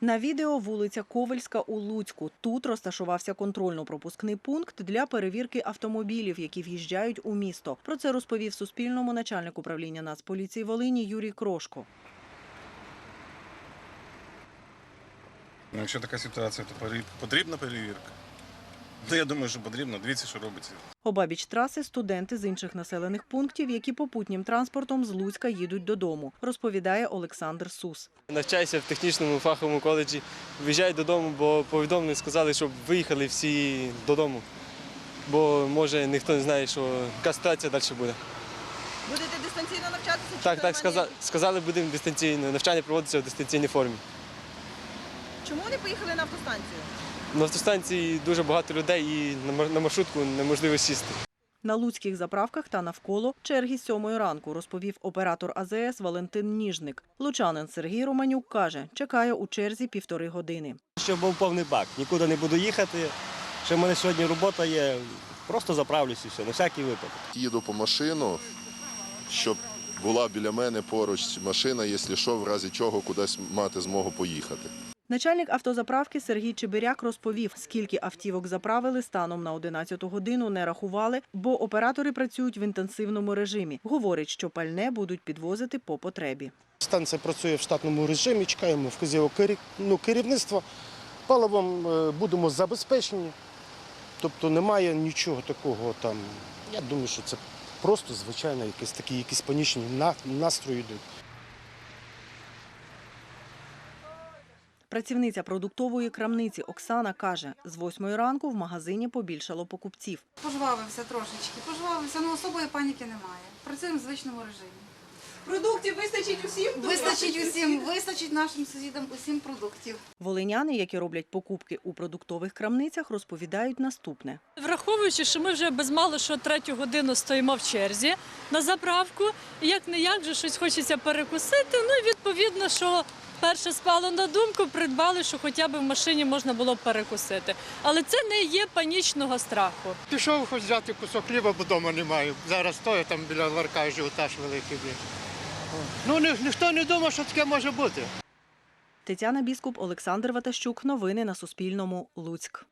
На відео вулиця Ковельська у Луцьку. Тут розташувався контрольно-пропускний пункт для перевірки автомобілів, які в'їжджають у місто. Про це розповів Суспільному начальник управління Нацполіції Волині Юрій Крошко. Ну, якщо така ситуація, то потрібна перевірка. Я думаю, що потрібно. Дивіться, що робиться. Обабіч траси студенти з інших населених пунктів, які попутнім транспортом з Луцька їдуть додому, розповідає Олександр Сус. Навчаюся в технічному фаховому коледжі. Виїжджаю додому, бо повідомлені сказали, щоб виїхали всі додому. Бо може ніхто не знає, що яка ситуація далі буде. Будете дистанційно навчатися? чи Так, так сказали, сказали, будемо дистанційно. Навчання проводиться в дистанційній формі. Чому не поїхали на автостанцію? На автостанції дуже багато людей і на маршрутку неможливо сісти. На луцьких заправках та навколо черги сьомої ранку, розповів оператор АЗС Валентин Ніжник. Лучанин Сергій Романюк каже, чекає у черзі півтори години. Щоб був повний бак. Нікуди не буду їхати. Ще в мене сьогодні робота є. Просто заправлюсь і все, на всякий випадок. їду по машину, щоб була біля мене поруч машина, якщо що, в разі чого кудись мати змогу поїхати. Начальник автозаправки Сергій Чебиряк розповів, скільки автівок заправили станом на 11 годину не рахували, бо оператори працюють в інтенсивному режимі. Говорить, що пальне будуть підвозити по потребі. Станція працює в штатному режимі, чекаємо вказівок ну, керівництва. Паливом е, будемо забезпечені. Тобто немає нічого такого там. Я думаю, що це просто звичайно якісь такі якісь панічні настрої йдуть. Працівниця продуктової крамниці Оксана каже, з 8 ранку в магазині побільшало покупців. Пожвавився трошечки, пожвавився, але особої паніки немає. Працюємо в звичному режимі. Продуктів вистачить усім? Вистачить усім, вистачить нашим сусідам усім продуктів. Волиняни, які роблять покупки у продуктових крамницях, розповідають наступне. Враховуючи, що ми вже без мало що третю годину стоїмо в черзі на заправку, і як не як же щось хочеться перекусити. Ну і відповідно, що перше спало на думку, придбали, що хоча б в машині можна було перекусити. Але це не є панічного страху. Пішов хоч взяти кусок хліба, бо вдома немає. Зараз стою там біля ларка ажіотаж великий. є. Ну ні, ніхто не думав, що таке може бути. Тетяна Біскуп, Олександр Ватащук. Новини на Суспільному. Луцьк.